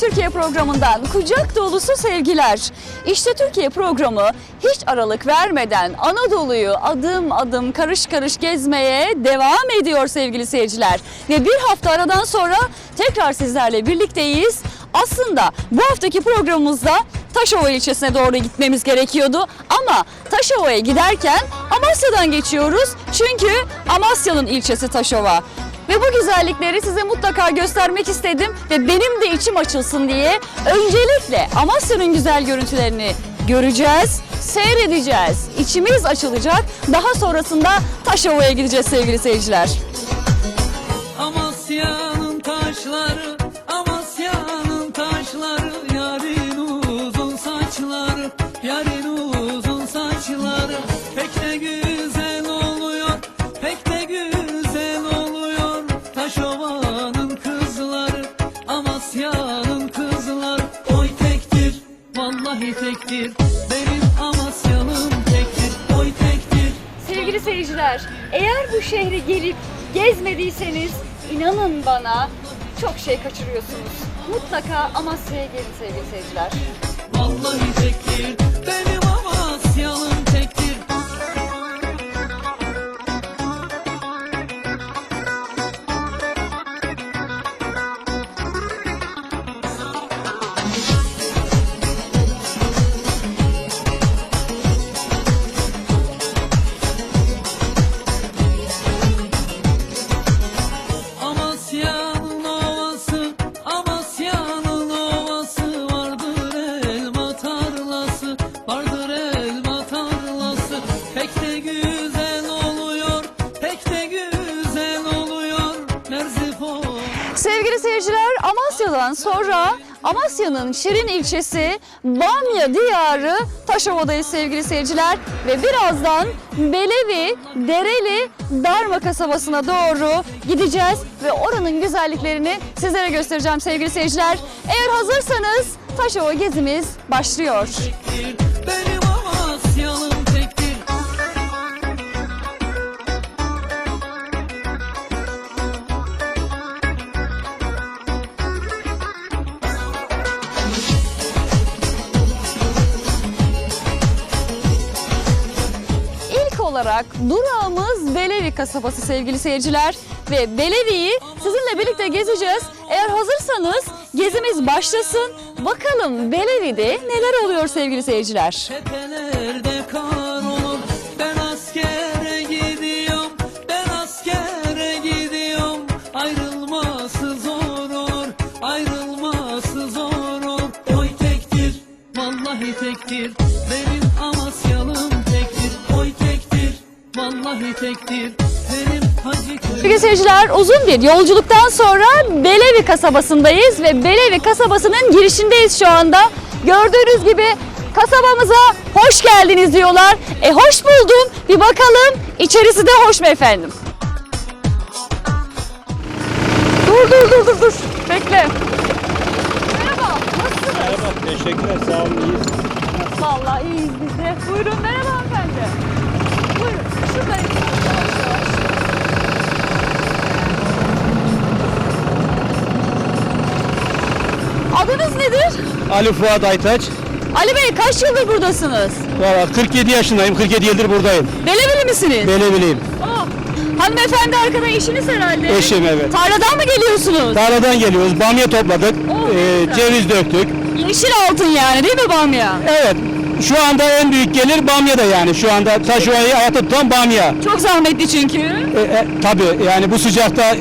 Türkiye programından kucak dolusu sevgiler. İşte Türkiye programı hiç aralık vermeden Anadolu'yu adım adım karış karış gezmeye devam ediyor sevgili seyirciler. Ve bir hafta aradan sonra tekrar sizlerle birlikteyiz. Aslında bu haftaki programımızda Taşova ilçesine doğru gitmemiz gerekiyordu. Ama Taşova'ya giderken Amasya'dan geçiyoruz. Çünkü Amasya'nın ilçesi Taşova. Ve bu güzellikleri size mutlaka göstermek istedim ve benim de içim açılsın diye öncelikle Amasya'nın güzel görüntülerini göreceğiz, seyredeceğiz, içimiz açılacak. Daha sonrasında Taşova'ya gideceğiz sevgili seyirciler. Amasya'nın taşları, Amasya'nın taşları, yarın uzun saçları, yarın şehri gelip gezmediyseniz inanın bana çok şey kaçırıyorsunuz. Mutlaka Amasya'ya gelin sevgili seyirciler. Vallahi tektir benim Amasya'nın sonra Amasya'nın Şirin ilçesi Bamya diyarı Taşova'dayız sevgili seyirciler. Ve birazdan Belevi, Dereli, Darma kasabasına doğru gideceğiz. Ve oranın güzelliklerini sizlere göstereceğim sevgili seyirciler. Eğer hazırsanız Taşova gezimiz başlıyor. benim olarak durağımız Belevi kasabası sevgili seyirciler. Ve Belevi'yi sizinle birlikte gezeceğiz. Eğer hazırsanız gezimiz başlasın. Bakalım Belevi'de neler oluyor sevgili seyirciler. Tektir Benim tektir Vallahi tektir Benim Hacı Köy Sevgili seyirciler uzun bir yolculuktan sonra Belevi kasabasındayız ve Belevi kasabasının girişindeyiz şu anda. Gördüğünüz gibi kasabamıza hoş geldiniz diyorlar. E hoş buldum. Bir bakalım içerisi de hoş mu efendim? Dur dur dur dur dur. Bekle. Merhaba. Nasılsınız? Merhaba, teşekkürler, sağ olun, iyiyiz. Vallahi iyiyiz biz de. Buyurun merhaba hanımefendi. Adınız nedir? Ali Fuat Aytaç. Ali Bey kaç yıldır buradasınız? Valla 47 yaşındayım, 47 yıldır buradayım. Belebili misiniz? Beni bileyim. Oh. Hanımefendi arkada eşiniz herhalde. Eşim, evet. Tarladan mı geliyorsunuz? Tarladan geliyoruz, bamya topladık, Oh, güzel. ceviz döktük. Yeşil altın yani değil mi Bamya? Evet, şu anda en büyük gelir bamya da yani. Şu anda Taşova'yı ayakta tutan bamya. Çok zahmetli çünkü. E, e, tabii yani bu sıcakta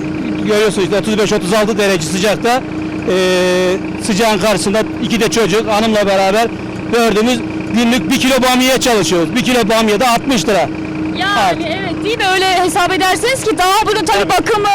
görüyorsunuz işte 35-36 derece sıcakta ee, sıcağın karşısında iki de çocuk hanımla beraber gördüğümüz günlük bir kilo bamyaya çalışıyoruz. Bir kilo bamya da 60 lira. Yani evet değil mi öyle hesap edersiniz ki daha bunun tabii bakımı,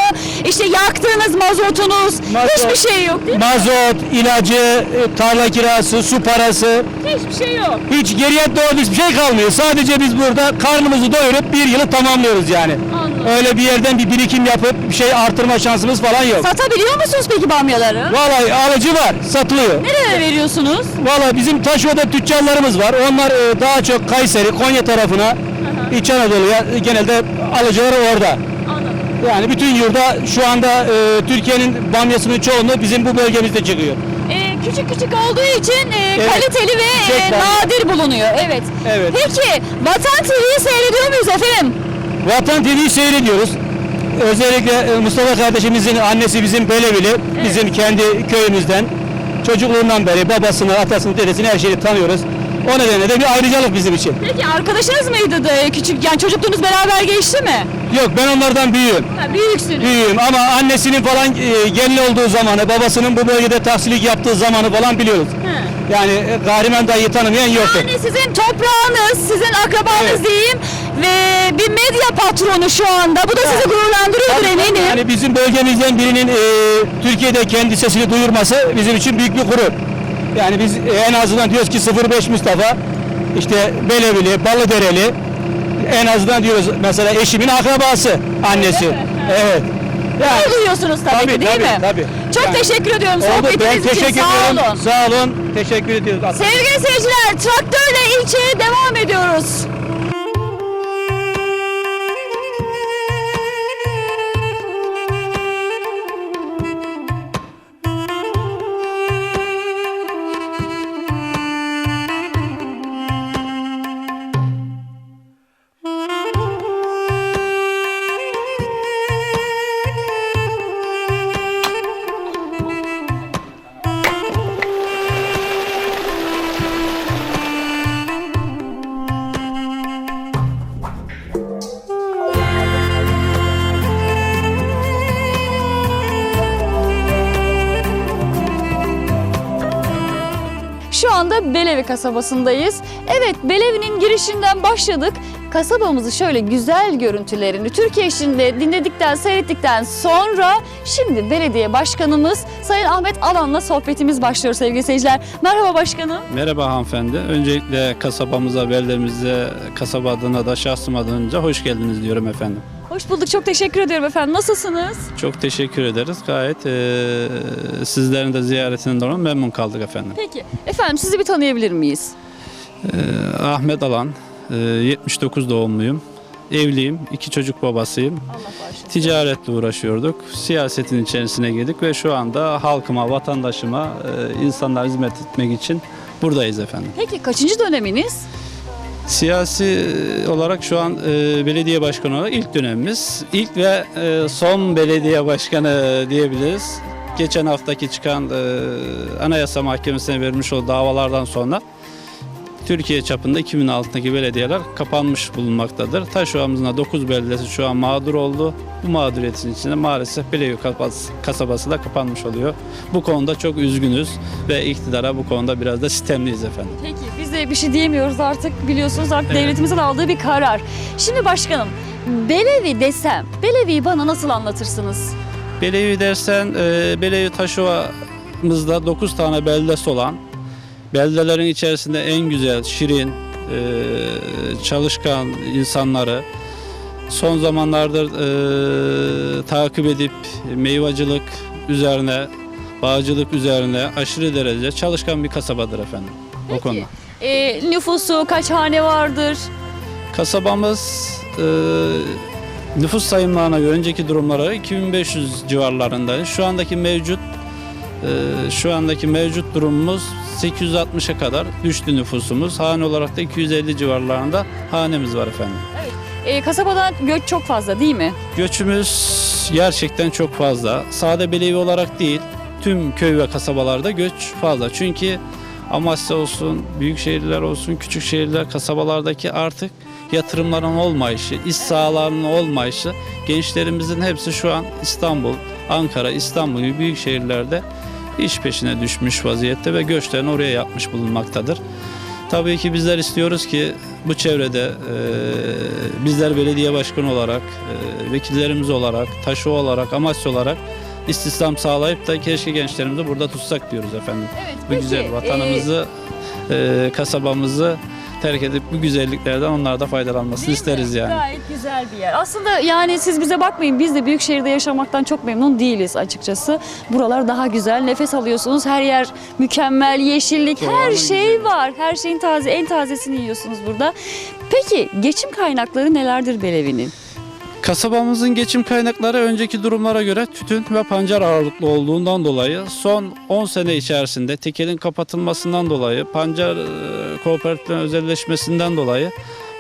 işte yaktığınız mazotunuz Mazot. hiçbir şey yok değil mi? Mazot, ilacı, e, tarla kirası, su parası Hiçbir şey yok. hiç geriye doğru hiçbir şey kalmıyor. Sadece biz burada karnımızı doyurup bir yılı tamamlıyoruz yani. Anladım. Öyle bir yerden bir birikim yapıp bir şey artırma şansımız falan yok. Satabiliyor musunuz peki bamyaları? Vallahi alıcı var, satılıyor. Nereye veriyorsunuz? Vallahi bizim Taşova'da tüccarlarımız var. Onlar e, daha çok Kayseri, Konya tarafına, İç Anadolu'ya genelde alıcıları orada. Yani bütün yurda şu anda e, Türkiye'nin bamyasının çoğunluğu bizim bu bölgemizde çıkıyor. Ee, küçük küçük olduğu için e, Evet. kaliteli ve e, Çiçek var. nadir bulunuyor. Evet. Evet. Peki Vatan TV'yi seyrediyor muyuz efendim? Vatan TV'yi seyrediyoruz. Özellikle e, Mustafa kardeşimizin annesi bizim Belevili, bizim kendi köyümüzden. Çocukluğundan beri babasını, atasını, dedesini her şeyi tanıyoruz. O nedenle de bir ayrıcalık bizim için. Peki arkadaşınız mıydı da küçük yani çocukluğunuz beraber geçti mi? Yok ben onlardan büyüğüm. Ha, büyüksünüz. Büyüğüm ama annesinin falan e, gelin olduğu zamanı, babasının bu bölgede tahsilik yaptığı zamanı falan biliyoruz. Ha. Yani e, Garimen dayıyı tanımayan yoktur. Yani sizin toprağınız, sizin akrabanız Evet. diyeyim ve bir medya patronu şu anda. Bu da sizi gururlandırıyordur eminim. Yani bizim bölgemizden birinin e, Türkiye'de kendi sesini duyurması bizim için büyük bir gurur. Yani biz e, en azından diyoruz ki 05 Mustafa, işte Belevili, Balıdereli, en azından diyoruz mesela eşimin akrabası, annesi. Evet. Yani, duyuyorsunuz tabii, Tabii, ki değil tabii, mi? tabii. Çok Yani- teşekkür ediyorum sohbetiniz Ben için. teşekkür Sağ olun. Sağ olun. Teşekkür ediyoruz. Sevgili seyirciler, traktörle ilçeye devam ediyoruz. Anda Belevi kasabasındayız. Evet, Belevi'nin girişinden başladık. Kasabamızı şöyle güzel görüntülerini Türkiye içinde dinledikten, seyrettikten sonra şimdi belediye başkanımız Sayın Ahmet Alan'la sohbetimiz başlıyor sevgili seyirciler. Merhaba başkanım. Merhaba hanımefendi. Öncelikle kasabamıza, beldemize, kasaba adına da şahsım adına hoş geldiniz diyorum efendim. Hoş bulduk, çok teşekkür ediyorum efendim. Nasılsınız? Çok teşekkür ederiz. Gayet eee, sizlerin de ziyaretinden dolayı memnun kaldık efendim. Peki, efendim sizi bir tanıyabilir miyiz? Eee, Ahmet Alan, eee, 79 doğumluyum. Evliyim, iki çocuk babasıyım. Allah bağışlasın. Ticaretle uğraşıyorduk. Siyasetin içerisine girdik ve şu anda halkıma, vatandaşıma, eee, insanlara hizmet etmek için buradayız efendim. Peki kaçıncı döneminiz? Siyasi olarak şu an e, belediye başkanı olarak ilk dönemimiz. İlk ve e, son belediye başkanı diyebiliriz. Geçen haftaki çıkan e, Anayasa Mahkemesi'ne verilmiş o davalardan sonra Türkiye çapında 2000 altındaki belediyeler kapanmış bulunmaktadır. Taşova'mızın da 9 belediyesi şu an mağdur oldu. Bu mağduriyetin içinde maalesef kasabası, kasabası da kapanmış oluyor. Bu konuda çok üzgünüz ve iktidara bu konuda biraz da sistemliyiz efendim. Peki biz de bir şey diyemiyoruz artık biliyorsunuz artık Evet. devletimizin aldığı bir karar. Şimdi başkanım Belevi desem Belevi'yi bana nasıl anlatırsınız? Belevi dersen, e, Belevi Taşova'mızda 9 tane beldesi olan, beldelerin içerisinde en güzel, şirin, e, çalışkan insanları son zamanlardır e, takip edip meyvacılık üzerine, bağcılık üzerine aşırı derece çalışkan bir kasabadır efendim. O Peki. konuda. Ee, nüfusu kaç hane vardır? Kasabamız e, nüfus sayımlarına göre önceki durumlara 2500 civarlarında. Şu andaki mevcut e, şu andaki mevcut durumumuz 860'a kadar düştü nüfusumuz. Hane olarak da 250 civarlarında hanemiz var efendim. Ee, kasabada göç çok fazla değil mi? Göçümüz gerçekten çok fazla. Sade Belevi olarak değil, tüm köy ve kasabalarda göç fazla. Çünkü Amasya olsun, büyük şehirler olsun, küçük şehirler, kasabalardaki artık yatırımların olmayışı, iş sahalarının olmayışı, gençlerimizin hepsi şu an İstanbul, Ankara, İstanbul gibi büyük şehirlerde iş peşine düşmüş vaziyette ve göçlerini oraya yapmış bulunmaktadır. Tabii ki bizler istiyoruz ki bu çevrede e, bizler belediye başkanı olarak, e, vekillerimiz olarak, taşı olarak, Amasya olarak istihdam sağlayıp da keşke gençlerimizi burada tutsak diyoruz efendim. Evet. Bu güzel vatanımızı, e, kasabamızı terk edip bu güzelliklerden onlar da faydalanmasını isteriz yani. Gayet güzel bir yer. Aslında yani siz bize bakmayın biz de büyük şehirde yaşamaktan çok memnun değiliz açıkçası. Buralar daha güzel. Nefes alıyorsunuz. Her yer mükemmel, yeşillik, her Doğanın şey güzelliği. var. Her şeyin taze, en tazesini yiyorsunuz burada. Peki geçim kaynakları nelerdir Belevi'nin? Kasabamızın geçim kaynakları önceki durumlara göre tütün ve pancar ağırlıklı olduğundan dolayı son 10 sene içerisinde tekelin kapatılmasından dolayı pancar e, kooperatiflerin özelleşmesinden dolayı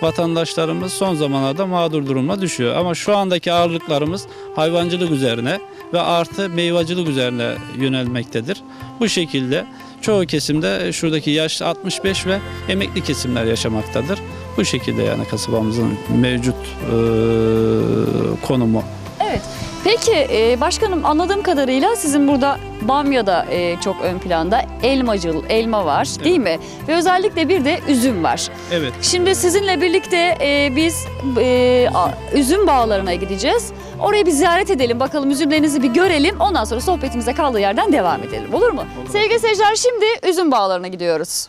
vatandaşlarımız son zamanlarda mağdur duruma düşüyor. Ama şu andaki ağırlıklarımız hayvancılık üzerine ve artı meyvacılık üzerine yönelmektedir. Bu şekilde çoğu kesimde şuradaki yaş 65 ve emekli kesimler yaşamaktadır. Bu şekilde yani kasabamızın mevcut e, konumu. Evet. Peki e, başkanım anladığım kadarıyla sizin burada Bamya'da e, çok ön planda elmacıl, elma var değil mi? Ve özellikle bir de üzüm var. Evet. Şimdi sizinle birlikte e, biz e, a- üzüm bağlarına gideceğiz. Orayı bir ziyaret edelim bakalım üzümlerinizi bir görelim. Ondan sonra sohbetimize kaldığı yerden devam edelim olur mu? Sevgili seyirciler şimdi üzüm bağlarına gidiyoruz.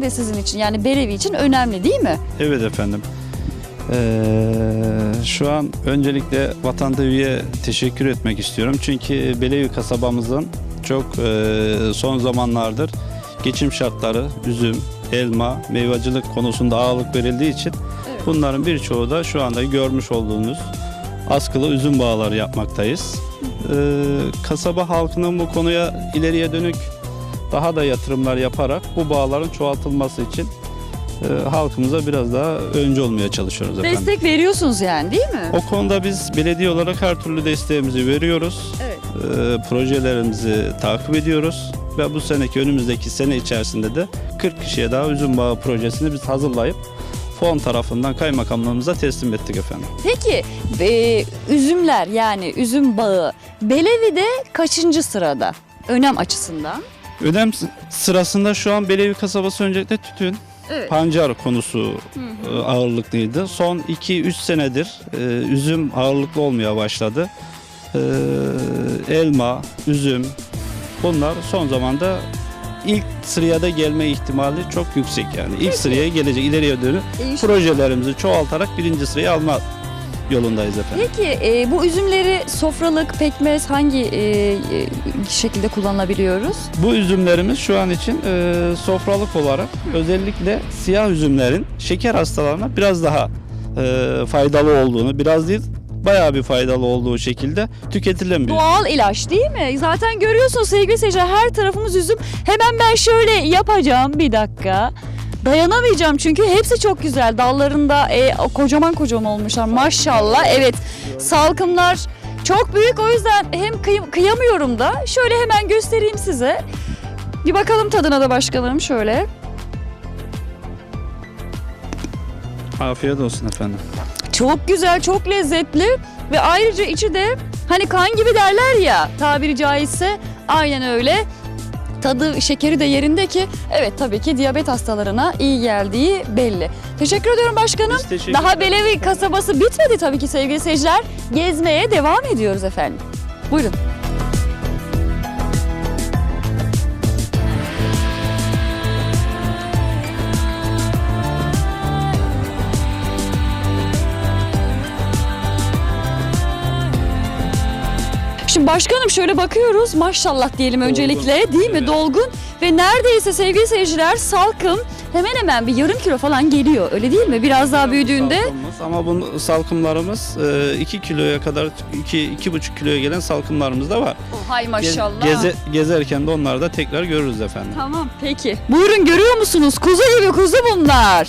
De sizin için yani Berevi için önemli değil mi? Evet efendim. Ee, şu an öncelikle Vatan TV'ye teşekkür etmek istiyorum. Çünkü Belevi kasabamızın çok e, son zamanlardır geçim şartları, üzüm, elma, meyvacılık konusunda ağırlık verildiği için Evet. bunların birçoğu da şu anda görmüş olduğunuz askılı üzüm bağları yapmaktayız. Ee, kasaba halkının bu konuya ileriye dönük daha da yatırımlar yaparak bu bağların çoğaltılması için e, halkımıza biraz daha önce olmaya çalışıyoruz efendim. Destek veriyorsunuz yani değil mi? O konuda biz belediye olarak her türlü desteğimizi veriyoruz. Evet. E, projelerimizi takip ediyoruz ve bu seneki önümüzdeki sene içerisinde de 40 kişiye daha üzüm bağı projesini biz hazırlayıp fon tarafından kaymakamlığımıza teslim ettik efendim. Peki e, üzümler yani üzüm bağı Belevi'de kaçıncı sırada önem açısından? Önem s- sırasında şu an Belevi kasabası öncelikle tütün, Evet. pancar konusu e, ağırlıklıydı. Son 2-3 senedir e, üzüm ağırlıklı olmaya başladı. E, elma, üzüm bunlar son zamanda ilk sıraya da gelme ihtimali çok yüksek yani. İlk sıraya gelecek ileriye dönük projelerimizi çoğaltarak birinci sıraya alma yolundayız efendim. Peki e, bu üzümleri sofralık, pekmez hangi e, e, şekilde kullanabiliyoruz? Bu üzümlerimiz şu an için e, sofralık olarak özellikle siyah üzümlerin şeker hastalarına biraz daha e, faydalı olduğunu, biraz değil bayağı bir faydalı olduğu şekilde tüketilen bir Doğal ilaç değil mi? Zaten görüyorsunuz sevgili seyirciler her tarafımız üzüm. Hemen ben şöyle yapacağım bir dakika. Dayanamayacağım çünkü hepsi çok güzel. Dallarında e, kocaman kocaman olmuşlar maşallah. Evet salkımlar çok büyük o yüzden hem kıy- kıyamıyorum da. Şöyle hemen göstereyim size. Bir bakalım tadına da başkanım şöyle. Afiyet olsun efendim. Çok güzel, çok lezzetli ve ayrıca içi de hani kan gibi derler ya tabiri caizse aynen öyle. Tadı, şekeri de yerinde ki evet tabii ki diyabet hastalarına iyi geldiği belli. Teşekkür ediyorum başkanım. Biz teşekkür Daha ederiz Belevi kasabası bitmedi tabii ki sevgili seyirciler. Gezmeye devam ediyoruz efendim. Buyurun. Şimdi başkanım şöyle bakıyoruz maşallah diyelim öncelikle değil mi evet. dolgun ve neredeyse sevgili seyirciler salkım hemen hemen bir yarım kilo falan geliyor öyle değil mi? Biraz daha büyüdüğünde Salkımımız Ama bu salkımlarımız 2 kiloya kadar 2 iki, buçuk kiloya gelen salkımlarımız da var. hay Gez- maşallah. geze- gezerken de onları da tekrar görürüz efendim. Tamam peki. Buyurun görüyor musunuz? Kuzu gibi kuzu bunlar.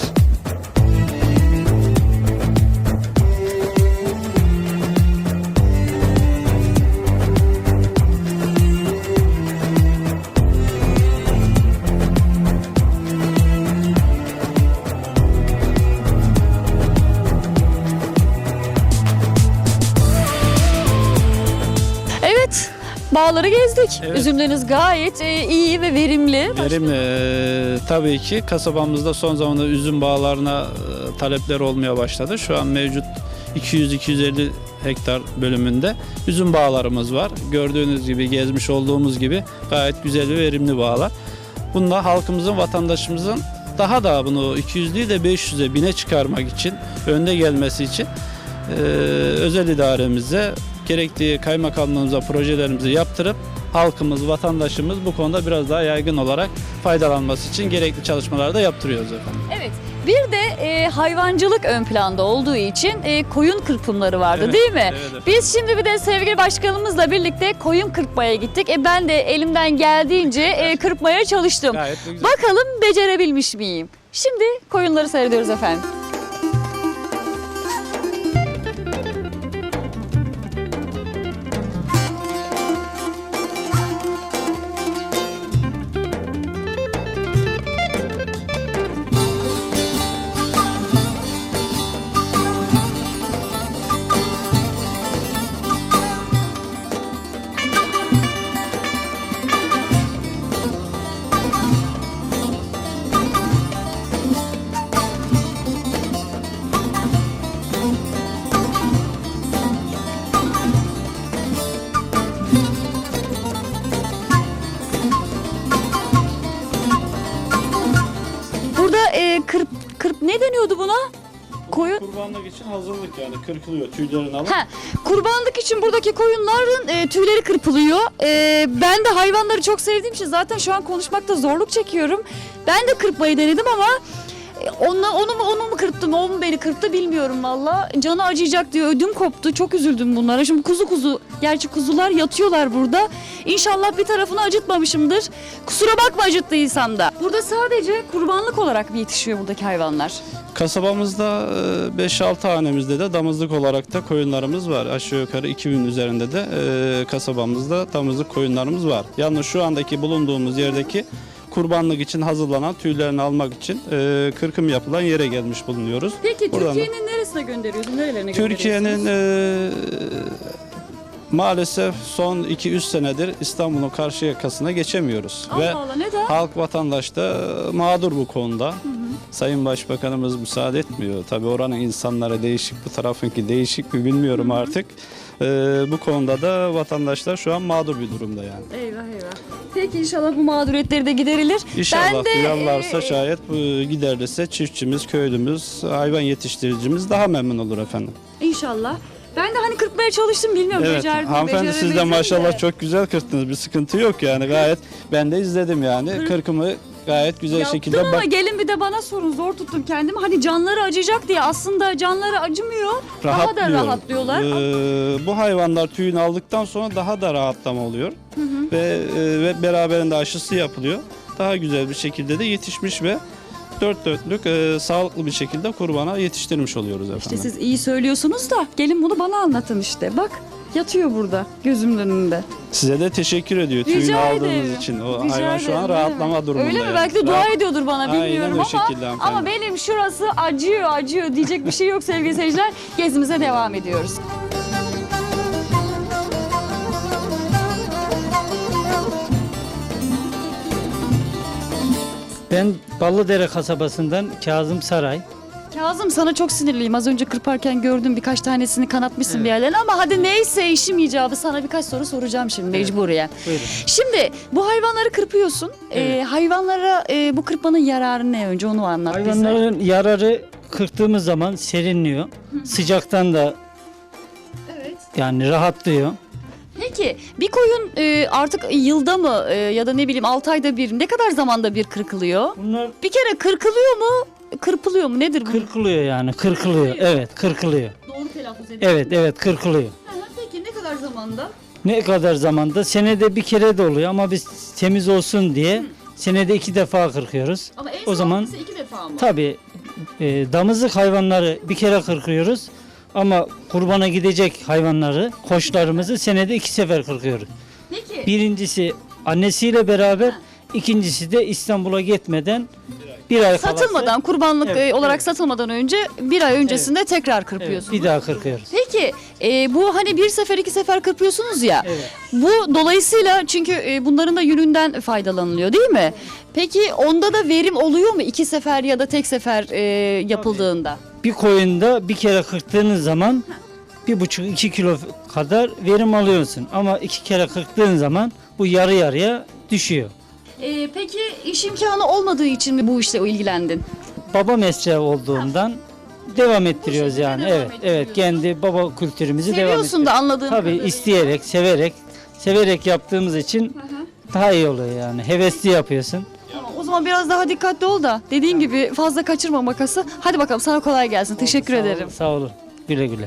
Bağları gezdik. Evet. Üzümleriniz gayet e, iyi ve verimli. Verimli. Ee, tabii ki kasabamızda son zamanlarda üzüm bağlarına e, talepler olmaya başladı. Şu an mevcut 200-250 hektar bölümünde üzüm bağlarımız var. Gördüğünüz gibi gezmiş olduğumuz gibi gayet güzel ve verimli bağlar. Bununla halkımızın, vatandaşımızın daha da bunu 200'lüyü de 500'e, 1000'e çıkarmak için, önde gelmesi için e, özel idaremize gerektiği kaymakamlığımıza projelerimizi yaptırıp halkımız, vatandaşımız bu konuda biraz daha yaygın olarak faydalanması için gerekli çalışmalar da yaptırıyoruz efendim. Evet. Bir de e, hayvancılık ön planda olduğu için e, koyun kırpımları vardı Evet, değil mi? evet efendim. Biz şimdi bir de sevgili başkanımızla birlikte koyun kırpmaya gittik. E, ben de elimden geldiğince e, kırpmaya çalıştım. Bakalım becerebilmiş miyim? Şimdi koyunları seyrediyoruz efendim. Hazırlık yani kırkılıyor tüylerini alıp. Ha, kurbanlık için buradaki koyunların e, tüyleri kırpılıyor. E, ben de hayvanları çok sevdiğim için zaten şu an konuşmakta zorluk çekiyorum. Ben de kırpmayı denedim ama e, onu, onu mu onu mu kırptım, o mu beni kırptı bilmiyorum valla. Canı acıyacak diye ödüm koptu. Çok üzüldüm bunlara. Şimdi kuzu kuzu, gerçi kuzular yatıyorlar burada. İnşallah bir tarafını acıtmamışımdır. Kusura bakma acıttıysam da. Burada sadece kurbanlık olarak mı yetişiyor buradaki hayvanlar? Kasabamızda e, 5-6 hanemizde de damızlık olarak da koyunlarımız var. Aşağı yukarı 2000 üzerinde de e, kasabamızda damızlık koyunlarımız var. Yalnız şu andaki bulunduğumuz yerdeki kurbanlık için hazırlanan tüylerini almak için e, kırkım yapılan yere gelmiş bulunuyoruz. Peki Türkiye'nin neresine gönderiyorsun? Nerelerine gönderiyorsunuz? Türkiye'nin e, maalesef son 2-3 senedir İstanbul'un karşı yakasına geçemiyoruz. Allah Ve Allah neden? Halk vatandaş da mağdur bu konuda. Sayın Başbakanımız müsaade etmiyor. Tabii oranın insanları değişik, bu tarafınki değişik mi bilmiyorum artık. Ee, bu konuda da vatandaşlar şu an mağdur bir durumda yani. Eyvah eyvah. Peki inşallah bu mağduriyetleri de giderilir. İnşallah ben de, duyarlarsa e, şayet bu giderilirse çiftçimiz, köylümüz, hayvan yetiştiricimiz daha memnun olur efendim. İnşallah. Ben de hani kırpmaya çalıştım bilmiyorum. Evet, becerdim, hanımefendi siz de becerebildim maşallah çok güzel kırttınız. Bir sıkıntı yok yani gayet. Ben de izledim yani. Kırkımı gayet güzel Yaptım şekilde ama bak gelin bir de bana sorun zor tuttum kendimi. Hani canları acıyacak diye aslında canları acımıyor. Daha da rahatlıyor. rahatlıyorlar. Ee, bu hayvanlar tüyünü aldıktan sonra daha da rahatlama oluyor. Ve e, ve beraberinde aşısı yapılıyor. Daha güzel bir şekilde de yetişmiş ve dört dörtlük e, sağlıklı bir şekilde kurbana yetiştirmiş oluyoruz efendim. İşte siz iyi söylüyorsunuz da gelin bunu bana anlatın işte. Bak yatıyor burada gözümün önünde. Size de teşekkür ediyor tüyünü Rica aldığınız ederim. için. O Rica hayvan şu ederim, an ne rahatlama demek. durumunda. Öyle mi? yani. Belki de dua Rahat- ediyordur bana Aynen bilmiyorum o ama hanımefendi. ama benim şurası acıyor acıyor diyecek bir şey yok sevgili seyirciler. Gezimize devam ediyoruz. Ben Ballıdere kasabasından Kazım Saray. Kazım sana çok sinirliyim. Az önce kırparken gördüm birkaç tanesini kanatmışsın bir yerlerine ama hadi neyse işim icabı sana birkaç soru soracağım şimdi mecburiyen. Buyurun. Şimdi bu hayvanları kırpıyorsun. Ee, hayvanlara e, bu kırpmanın yararı ne önce onu anlat bize. Hayvanların yararı kırktığımız zaman serinliyor. Sıcaktan da Evet. yani rahatlıyor. Peki bir koyun e, artık yılda mı e, ya da ne bileyim 6 ayda bir ne kadar zamanda bir kırkılıyor? Bunlar Bir kere kırkılıyor mu? Kırpılıyor mu? Nedir bu? kırkılıyor yani kırkılıyor. Evet kırkılıyor. Doğru telaffuz ediyorum. Evet evet kırkılıyor. Peki ne kadar zamanda? Ne kadar zamanda? Senede bir kere de oluyor ama biz temiz olsun diye senede iki defa kırkıyoruz. Ama en O zaman sağlıklısı iki defa mı? tabii e, damızlık hayvanları bir kere kırkıyoruz. Ama kurbana gidecek hayvanları, koçlarımızı senede iki sefer kırkıyoruz. Peki. Birincisi annesiyle beraber, İkincisi de İstanbul'a gitmeden bir ay kalası- Satılmadan, kurbanlık Evet, e, olarak evet. satılmadan önce bir ay öncesinde tekrar Evet, kırpıyorsunuz. bir daha kırkıyoruz. Peki e, bu hani bir sefer iki sefer kırpıyorsunuz ya. Evet. Bu dolayısıyla çünkü e, bunların da yününden faydalanılıyor değil mi? Peki onda da verim oluyor mu iki sefer ya da tek sefer e, yapıldığında? Bir koyunda bir kere kırktığınız zaman bir buçuk iki kilo kadar verim alıyorsun. Ama iki kere kırktığın zaman bu yarı yarıya düşüyor. E, peki iş imkanı olmadığı için mi bu işle ilgilendin? Baba mesleği olduğundan devam ettiriyoruz şekilde yani. devam Evet, evet kendi baba kültürümüzü devam Seviyorsun ettiriyoruz. da anladığım Tabii kadarıyla. isteyerek, severek, severek yaptığımız için daha iyi oluyor yani. Hevesli yapıyorsun. O zaman biraz daha dikkatli ol da dediğin gibi fazla kaçırma makası. Hadi bakalım sana kolay gelsin. Teşekkür ederim. sağ olun. Güle güle.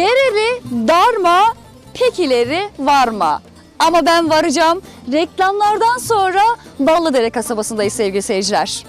Dereli darma, pekileri varma. Ama ben varacağım. Reklamlardan sonra Ballıdere kasabasındayız sevgili seyirciler.